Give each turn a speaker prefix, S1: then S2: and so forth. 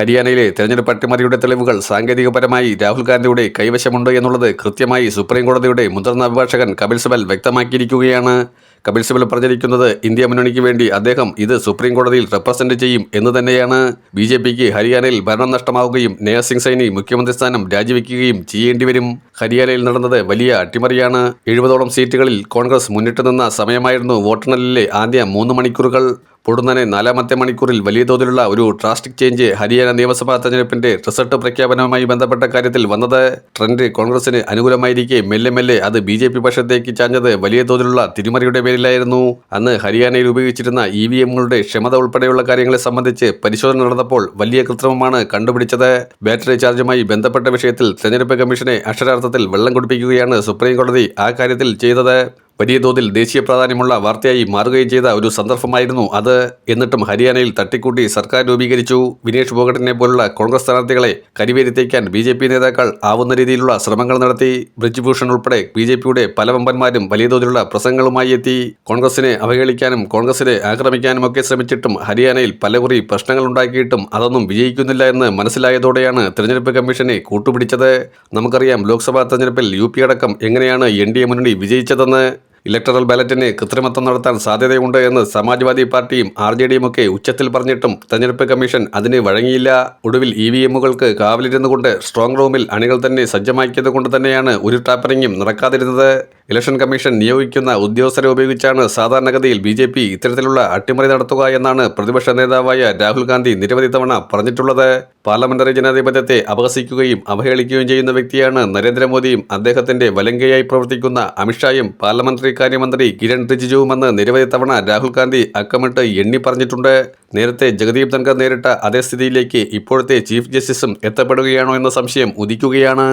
S1: ഹരിയാനയിലെ തെരഞ്ഞെടുപ്പ് അട്ടിമറിയുടെ തെളിവുകൾ സാങ്കേതികപരമായി രാഹുൽ ഗാന്ധിയുടെ കൈവശമുണ്ട് എന്നുള്ളത് കൃത്യമായി സുപ്രീം കോടതിയുടെ മുതിർന്ന അഭിഭാഷകൻ കപിൽ സിബൽ വ്യക്തമാക്കിയിരിക്കുകയാണ്. കപിൽ സിബൽ പറഞ്ഞിരിക്കുന്നത് ഇന്ത്യ മുന്നണിക്ക് വേണ്ടി അദ്ദേഹം ഇത് സുപ്രീം കോടതിയിൽ റെപ്രസെന്റ് ചെയ്യും എന്ന് തന്നെയാണ്. ബി ജെ പിക്ക് ഹരിയാനയിൽ ഭരണം നഷ്ടമാവുകയും നയ സിംഗ് സൈനി മുഖ്യമന്ത്രി സ്ഥാനം രാജിവെക്കുകയും ചെയ്യേണ്ടി വരും. ഹരിയാനയിൽ നടന്നത് വലിയ അട്ടിമറിയാണ്. എഴുപതോളം സീറ്റുകളിൽ കോൺഗ്രസ് മുന്നിട്ട് നിന്ന സമയമായിരുന്നു വോട്ടെണ്ണലിലെ ആദ്യ മൂന്ന് മണിക്കൂറുകൾ. പൊടുന്നനെ നാലാമത്തെ മണിക്കൂറിൽ വലിയ തോതിലുള്ള ഒരു ഡ്രാസ്റ്റിക് ചേഞ്ച് ഹരിയാന നിയമസഭാ തെരഞ്ഞെടുപ്പിന്റെ റിസൾട്ട് പ്രഖ്യാപനവുമായി ബന്ധപ്പെട്ട കാര്യത്തിൽ വന്നത് ട്രെൻഡ് കോൺഗ്രസിന് അനുകൂലമായിരിക്കെ. മെല്ലെ മെല്ലെ അത് ബി ജെ പി പക്ഷത്തേക്ക് ചാഞ്ഞത് വലിയ തോതിലുള്ള തിരിമറിയുടെ പേരിലായിരുന്നു. അന്ന് ഹരിയാനയിൽ ഉപയോഗിച്ചിരുന്ന ഇ വി എമ്മുകളുടെ ക്ഷമത ഉൾപ്പെടെയുള്ള കാര്യങ്ങളെ സംബന്ധിച്ച് പരിശോധന നടന്നപ്പോൾ വലിയ കൃത്രിമമാണ് കണ്ടുപിടിച്ചത്. ബാറ്ററി ചാർജുമായി ബന്ധപ്പെട്ട വിഷയത്തിൽ തെരഞ്ഞെടുപ്പ് കമ്മീഷനെ അക്ഷരാർത്ഥത്തിൽ വെള്ളം കുടിപ്പിക്കുകയാണ് സുപ്രീം കോടതി ആ കാര്യത്തിൽ ചെയ്തത്. വലിയ തോതിൽ ദേശീയ പ്രാധാന്യമുള്ള വാർത്തയായി മാറുകയും ചെയ്ത ഒരു സന്ദർഭമായിരുന്നു അത്. എന്നിട്ടും ഹരിയാനയിൽ തട്ടിക്കൂട്ടി സർക്കാർ രൂപീകരിച്ചു. വിനേഷ് ഫോഗട്ടിനെ പോലുള്ള കോൺഗ്രസ് സ്ഥാനാർത്ഥികളെ കരിവേരിത്തേക്കാൻ ബി ജെ പി നേതാക്കൾ ആവുന്ന രീതിയിലുള്ള ശ്രമങ്ങൾ നടത്തി. ബ്രിജ്ഭൂഷൺ ഉൾപ്പെടെ ബി ജെ പിയുടെ പല വമ്പന്മാരും വലിയ തോതിലുള്ള പ്രസംഗങ്ങളുമായി എത്തി. കോൺഗ്രസിനെ അവഹേളിക്കാനും കോൺഗ്രസിനെ ആക്രമിക്കാനും ഒക്കെ ശ്രമിച്ചിട്ടും ഹരിയാനയിൽ പലകുറി പ്രശ്നങ്ങൾ ഉണ്ടാക്കിയിട്ടും അതൊന്നും വിജയിക്കുന്നില്ല എന്ന് മനസ്സിലായതോടെയാണ് തെരഞ്ഞെടുപ്പ് കമ്മീഷനെ കൂട്ടുപിടിച്ചത്. നമുക്കറിയാം ലോക്സഭാ തെരഞ്ഞെടുപ്പിൽ യു പി അടക്കം എങ്ങനെയാണ് എൻ ഡി എ മുന്നണി വിജയിച്ചതെന്ന്. ഇലക്ടറൽ ബാലറ്റിന് കൃത്രിമത്വം നടത്താൻ സാധ്യതയുണ്ട് എന്ന് സമാജ്വാദി പാർട്ടിയും ആർ ജെ ഡിയും ഒക്കെ ഉച്ചത്തിൽ പറഞ്ഞിട്ടും തെരഞ്ഞെടുപ്പ് കമ്മീഷൻ അതിന് വഴങ്ങിയില്ല. ഒടുവിൽ ഇ വി എമ്മുകൾക്ക് കാവലിരുന്നുകൊണ്ട് സ്ട്രോങ് റൂമിൽ അണികൾ തന്നെ സജ്ജമാക്കിയത് കൊണ്ട് തന്നെയാണ് ഒരു ടാപ്പറിങ്ങും നടക്കാതിരുന്നത്. ഇലക്ഷൻ കമ്മീഷൻ നിയോഗിക്കുന്ന ഉദ്യോഗസ്ഥരെ ഉപയോഗിച്ചാണ് സാധാരണഗതിയിൽ ബി ജെ പി ഇത്തരത്തിലുള്ള അട്ടിമറി നടത്തുക എന്നാണ് പ്രതിപക്ഷ നേതാവായ രാഹുൽ ഗാന്ധി നിരവധി തവണ പറഞ്ഞിട്ടുള്ളത്. പാർലമെന്ററി ജനാധിപത്യത്തെ അപഹസിക്കുകയും അവഹേളിക്കുകയും ചെയ്യുന്ന വ്യക്തിയാണ് നരേന്ദ്രമോദിയും. അദ്ദേഹത്തിന്റെ വലങ്കയായി പ്രവർത്തിക്കുന്ന അമിത്ഷായും പാർലമെന്ററി കാര്യമന്ത്രി കിരൺ റിജിജുവുമെന്ന് നിരവധി തവണ രാഹുൽ ഗാന്ധി അക്കമിട്ട് എണ്ണി പറഞ്ഞിട്ടുണ്ട്. നേരത്തെ ജഗദീപ് ധൻഖർ നേരിട്ട അതേ സ്ഥിതിയിലേക്ക് ഇപ്പോഴത്തെ ചീഫ് ജസ്റ്റിസും എത്തപ്പെടുകയാണോ എന്ന സംശയം ഉദിക്കുകയാണ്.